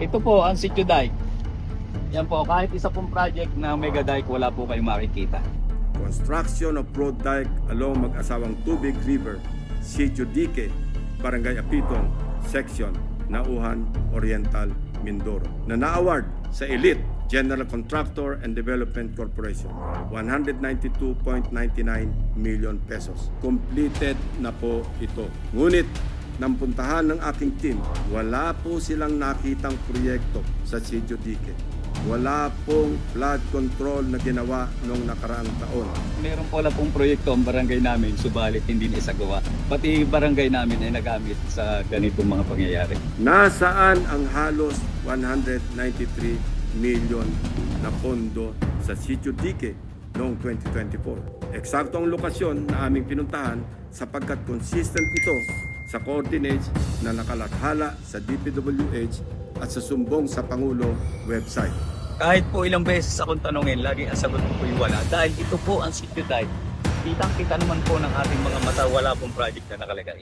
Ito po ang Sitio Dike. Yan po, kahit isa pong project na Mega Dike, wala po kayong makikita. Construction of road dike along mag-asawang Tubig River, Sitio Dique, Barangay Apitong, Section, Nauhan, Oriental, Mindoro, na na-award sa Elite General Contractor and Development Corporation, 192.99 million pesos. Completed na po ito. Ngunit, nang puntahan ng aking team, wala po silang nakitang proyekto sa Sitio Dique. Wala pong flood control na ginawa noong nakaraang taon. Meron po lang pong proyekto ang barangay namin, subalit hindi na isagawa. Pati barangay namin ay nagamit sa ganitong mga pangyayari. Nasaan ang halos 193 million na pondo sa Sitio Dique noong 2024? Eksakto ang lokasyon na aming pinuntahan sapagkat consistent ito sa coordinates na nakalathala sa DPWH at sa sumbong sa Pangulo website. Kahit po ilang beses akong tanongin, lagi ang sagot ko po wala. Dahil ito po ang Sitio Dike. Kitang kita naman po ng ating mga mata, wala pong project na nakalagay.